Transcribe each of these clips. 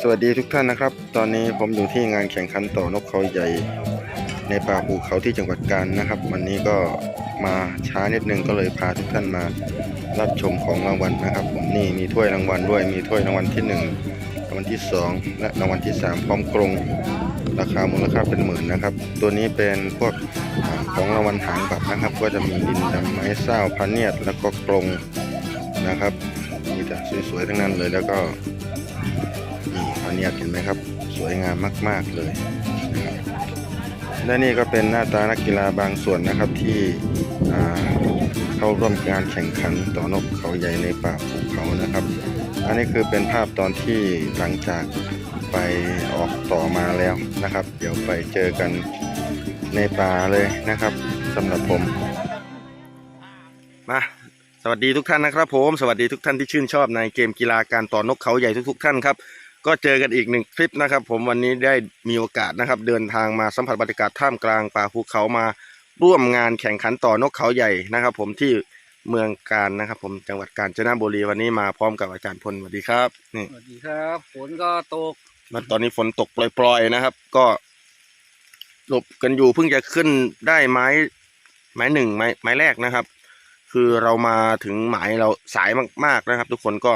สวัสดีทุกท่านนะครับ ตอนนี้ผมอยู่ที่งานแข่งขันต่อนกเขาใหญ่ในป่าภูเขาที่จังหวัดกาญนะครับ วันนี้ก็มาช้านิดนึงก็เลยพาทุกท่านมารับชมของรางวัลนะครับ ผมนี่มีถ้วยรางวัลด้วยมีถ้วยรางวัลที่หนึ่งรางวัลที่สองและรางวัลที่สามพร้อมกรงราคามูลค่าเป็นหมื่นนะครับ ตัวนี้เป็นพวกของรางวัลหางบัตรนะครับ ก็จะมีดินดำไม้เศร้าพระเนียดแล้วก็กรงนะครับมีแต่สวยๆทั้งนั้นเลยแล้วก็ เนียเห็นไหมครับ สวยงามมาก ๆเลยนะครับและนี่ก็เป็นหน้าตานักกีฬาบางส่วนนะครับที่เข้าร่วมการแข่งขันต่อนกเขาใหญ่ในป่าภูเขานะครับ อันนี้คือเป็นภาพตอนที่หลังจากไปออกต่อมาแล้วนะครับ เดี๋ยวไปเจอกันในป่าเลยนะครับสำหรับผมมาสวัสดีทุกท่านนะครับผม สวัสดีทุกท่านที่ชื่นชอบในเกมกีฬาการต่อนกเขาใหญ่ทุกๆท่านครับ ก็เจอกันอีกหนึ่งคลิปนะครับ ผมวันนี้ได้มีโอกาสนะครับ เดินทางมาสัมผัสบรรยากาศท่ามกลางป่าภูเขามาร่วมงานแข่งขันต่อนกเขาใหญ่นะครับ ผมที่เมืองการนะครับ ผมจังหวัดกาญจนบุรีวันนี้มาพร้อมกับอาจารย์พลสวัสดีครับนี่สวัสดีครับฝนก็ตกมาตอนนี้ฝนตกปล่อยๆนะครับ ก็หลบกันอยู่เพิ่งจะขึ้นได้ไม้ไม้หนึ่งไม้ไม้แรกนะครับ คือเรามาถึงหมายเราสายมาก ๆนะครับ ทุกคนก็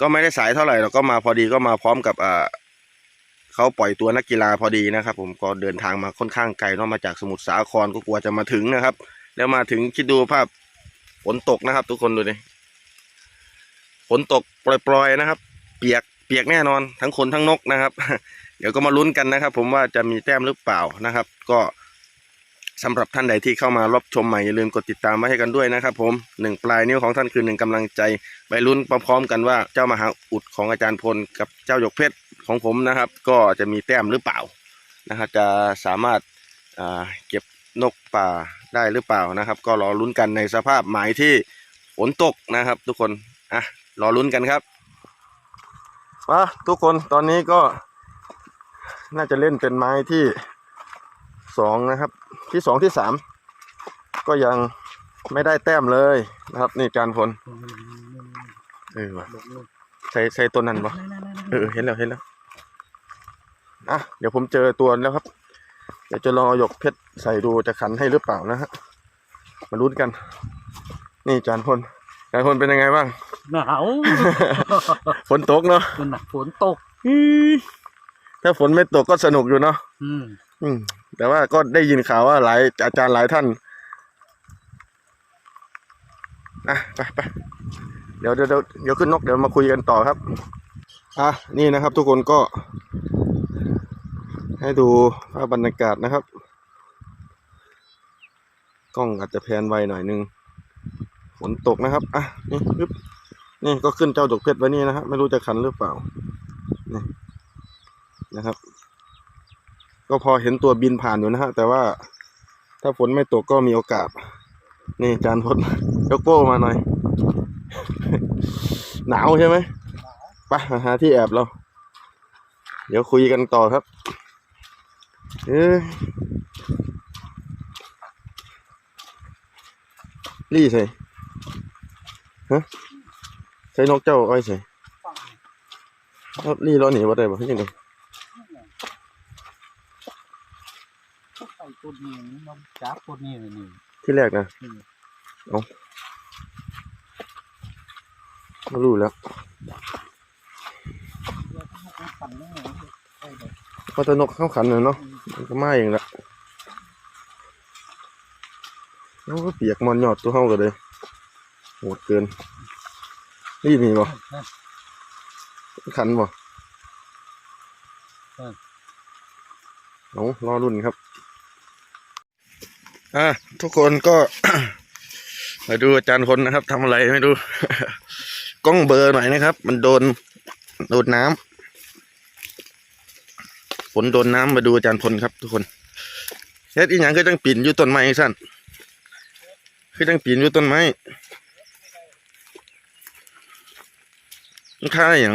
ก็ไม่ได้สายเท่าไหร่เราก็มาพอดีก็มาพร้อมกับอ่าเขาปล่อยตัวนักกีฬาพอดีนะครับ ผมก็เดินทางมาค่อนข้างไกลเนาะมาจากสมุทรสาครก็กลัวจะมาถึงนะครับ แล้วมาถึงคิดดูภาพฝนตกนะครับ ทุกคนดูดิฝนตกปล่อยๆนะครับ เปียกเปียกแน่นอนทั้งคนทั้งนกนะครับ เดี๋ยวก็มาลุ้นกันนะครับ ผมว่าจะมีแต้มหรือเปล่านะครับ ก็ สำหรับท่านใดที่เข้ามารับชมใหม่อย่าลืมกดติดตามไว้ให้กันด้วยนะครับผมหนึ่งปลายนิ้วของท่านคือหนึ่งกำลังใจไปลุ้นพร้อมๆกันว่าเจ้ามหาอุดของอาจารย์พลกับเจ้าหยกเพชรของผมนะครับ ก็จะมีแต้มหรือเปล่านะครับจะสามารถาเก็บนกป่าได้หรือเปล่านะครับ ก็รอลุ้นกันในสภาพหมายที่ฝนตกนะครับ ทุกคนอะรอลุ้นกันครับมาทุกคนตอนนี้ก็น่าจะเล่นเป็นไม้ที่ สองนะครับ ที่สองที่สามก็ยังไม่ได้แต้มเลยนะครับ นี่จานพลเออว่ะใส่ใส่ตัวนั้นปะเออเห็นแล้วเห็นแล้วอะเดี๋ยวผมเจอตัวแล้วครับ เดี๋ยวจะลองเอาหยกเพชรใส่ดูจะขันให้หรือเปล่านะฮะมาลุ้นกัน นี่จานพลจานพลเป็นยังไงบ้างหนาวฝนตกเนาะมันหนักฝนตกอืมถ้าฝนไม่ตกก็สนุกอยู่เนาะอืมอืม แต่ว่าก็ได้ยินข่าวว่าหลายอาจารย์หลายท่านอะไปไปเดี๋ยวเดี๋ยวเดี๋ยวขึ้นนกเดี๋ยวมาคุยกันต่อครับอะนี่นะครับ ทุกคนก็ ให้ดูภาพบรรยากาศนะครับ กล้องอาจจะแพนไวหน่อยนึงฝนตกนะครับอะนี่ปึ๊บนี่ก็ขึ้นเจ้าดกเพชรไว้นี่นะครับไม่รู้จะขันหรือเปล่านี่นะครับ ก็พอเห็นตัวบินผ่านอยู่นะฮะ แต่ว่าถ้าฝนไม่ตกก็มีโอกาส นี่จานพลยกโป้มาหน่อย หนาวใช่ไหมไปหาที่แอบเรา เดี๋ยวคุยกันต่อครับ เอ้ยรี่ใส่ฮะใส่นกเจ้าอ้อยใส่เอารี่ล้อหนีว่าได้บ่ยังไง ใส่ ตัวนี้น้องจับตัวนี้เลยนี่ที่แรกนะอืมเอาไม่รู้แล้วปั่นได้ไงใช่เลยเพราะแตะนกเข้าขันเลยเนาะมันก็มาเองละแล้วก็เปียกมันหยอดตัวเข้ากันเลยโหดเกิน นี่มีบ่ขันบ่เอารอรุ่นครับ อะทุกคนก็ มาดูอาจารย์คนนะครับทำอะไรไม่รู้ กล้องเบอร์หน่อยนะครับ มันโดนโดนน้ำฝนโดนน้ำมาดูอาจารย์พลครับ ทุกคนเฮ็ดอีหยังคือตั้งปีนอยู่ต้นไม้สั้นคือตั้งปีนอยู่ต้นไม้มันค่าอย่าง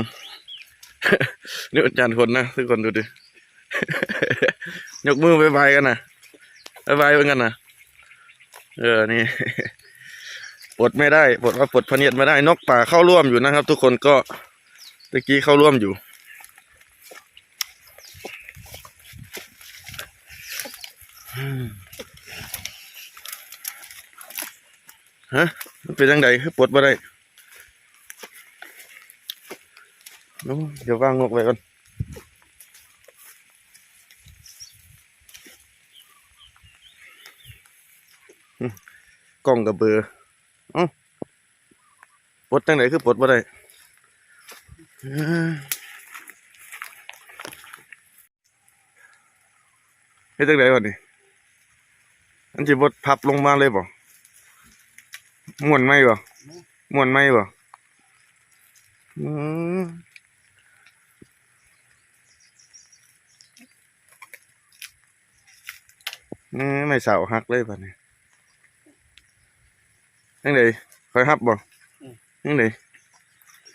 นี่อาจารย์พลนะทุกคนดูดิ ยกมือบายบายกันนะบายบายกันนะ เออนี่ปลดไม่ได้ปลดว่าปลดพเนียดไม่ได้ นกป่าเข้าร่วมอยู่นะครับ ทุกคนก็ตะกี้เข้าร่วมอยู่ ฮะ มันเป็นยังไงคือปลดบ่ได้เดี๋ยววางนกไว้ก่อน กล้องกับเบอร์อ้าปลดจังไหนคือปลดบ่ได้เอ้ยเฮ็ดจังไดวะนี่อันสิบ่พับลงมาเลยบ่ม่วนไหมบ่ม่วนไหมบ่อืมไม่สาหักเลยบัดนี้ยั งไงคอยหับบ่ยังไง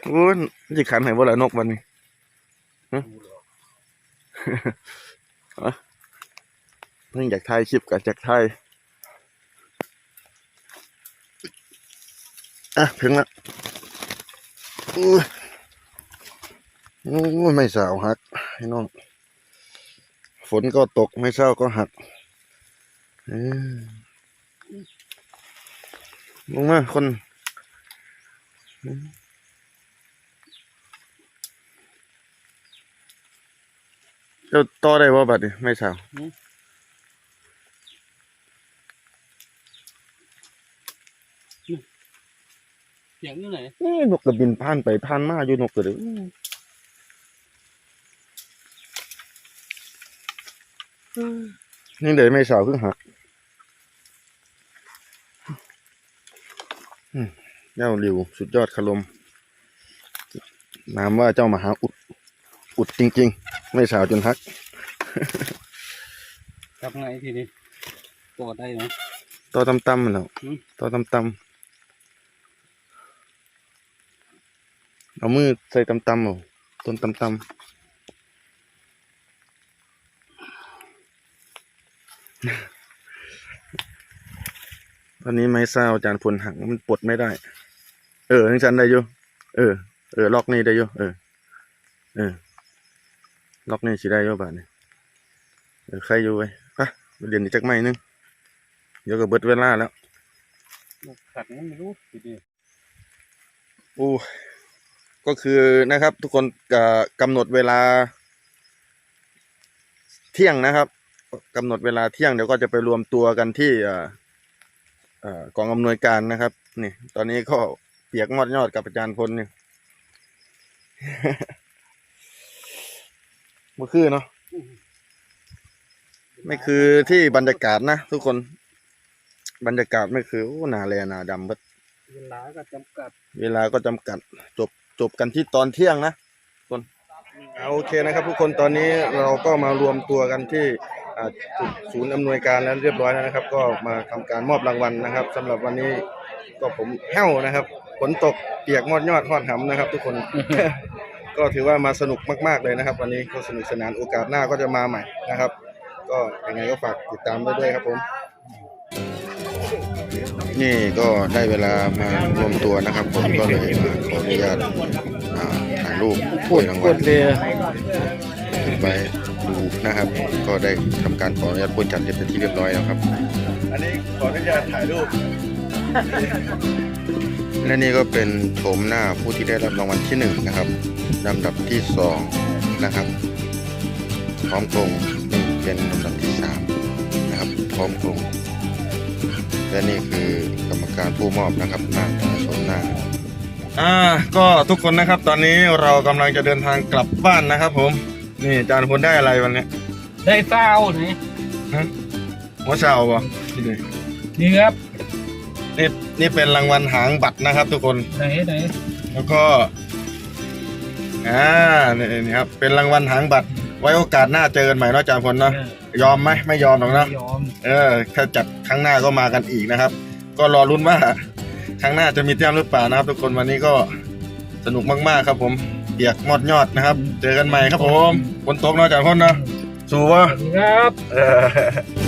โอ้ยมันสิขันให้บ่ละนกบัดนี้ฮะฮะเพิ่งอยากถ่ายคลิปกับจากถ่ายอะถึงละอู้ยอู้ยไม่สาวหักให้น้อง ฝนก็ตกไม่เศร้าก็หักเอ้ย ลงมาคนเจ้าต่อได้ว่าบัดนี้ไม่สาวเสียงอยู่ไหนเอ้ยนกกระบินผ่านไปผ่านมาอยู่นกกระเดอนี่เดี๋ยวไม่สาวเพิ่งหักอืม เจ้าหลิวสุดยอดคารมนามว่าเจ้ามหาอุด อุดจริง ๆ ไม่สาวจนหักทำไงทีนี้กอดได้ไหมต่อตำตำมันแล้วอืมต่อตำตำเอามือใส่ตำตำเอาต้นตำตำ ตอนนี้ไม้เศร้าอาจารย์พลหักมันปลดไม่ได้ เออทั้งฉันได้อยู่เออ เออล็อกนี่ได้อยู่เออ เออ ล็อกนี่สิได้อยู่บาทนี่เออใครอยู่ไว้ปะเรียนอีกจักไม้หนึงเดี๋ยวก็เบิดเวลาแล้วนกขัดมันไม่รู้ทีนี้โอ้ก็คือนะครับ ทุกคนกกำหนดเวลา เที่ยงนะครับกำหนดเวลาเที่ยงเดี๋ยวก็จะไปรวมตัวกันที่เอ่อเอ่อกองอำนวยการนะครับ นี่ ตอนนี้ก็เปียกงอดยอดกับอาจารย์พลเนี่ยเมื่อคืนเนาะไม่คือที่บรรยากาศนะทุกคน บรรยากาศไม่คือโอ้หนาแลหนาดำเบิดเวลาก็จำกัด เวลาก็จำกัด จบจบกันที่ตอนเที่ยงนะทุกคนเอาโอเคนะครับ ทุกคนตอนนี้เราก็มารวมตัวกันที่อ่าจุด ศูนย์อำนวยการแล้วเรียบร้อยแล้วนะครับ ก็มาทำการมอบรางวัลนะครับสำหรับวันนี้ก็ผมแห้วนะครับฝนตกเปียกมอดยอดหอดหำนะครับ ทุกคน ก็ถือว่ามาสนุกมากๆเลยนะครับ วันนี้ก็สนุกสนานโอกาสหน้าก็จะมาใหม่นะครับ ก็ยังไงก็ฝากติดตามไว้ด้วยครับผมนี่ก็ได้เวลามารวมตัวนะครับ ผมก็เลยมาขออนุญาตถ่ายรูปถ้วยรางวัลเลยขึ้น ไปดูนะครับ ก็ได้ทำการขออนุญาตพ้นจัดเรียบเป็นที่เรียบร้อยแล้วครับ อันนี้ขออนุญาตถ่ายรูป และนี่ก็เป็นโฉมหน้าผู้ที่ได้รับรางวัลที่หนึ่งนะครับลำดับที่สองนะครับพร้อมกลงนี่เป็นลำดับที่สามนะครับพร้อมกลงและนี่คือกรรมการผู้มอบนะครับหน้าตาชมหน้าอ่าก็ทุกคนนะครับตอนนี้เรากำลังจะเดินทางกลับบ้านนะครับผม นี่อาจารย์พลได้อะไรวันนี้ได้เศร้าไหนฮะหัวเสาบ่นี่ดินี่ครับนี่นี่เป็นรางวัลหางบัตรนะครับ ทุกคน ไหนไหนแล้วก็อ่านี่นี่ครับ เป็นรางวัลหางบัตร ไว้โอกาสหน้าเจอกันใหม่เนาะอาจารย์พลเนาะยอมไหมไม่ยอมหรอกเนาะยอมเออ ถ้าจัดครั้งหน้าก็มากันอีกนะครับ ก็รอรุ้นว่าครั้งหน้าจะมีแต้มหรือเปล่านะครับ ทุกคนวันนี้ก็สนุกมากๆครับผม เปียกมอดยอดนะครับ เจอกันใหม่ครับผมฝนตกเนาะอาจารย์พลเนาะสู้วะ สวัสดีครับ เออ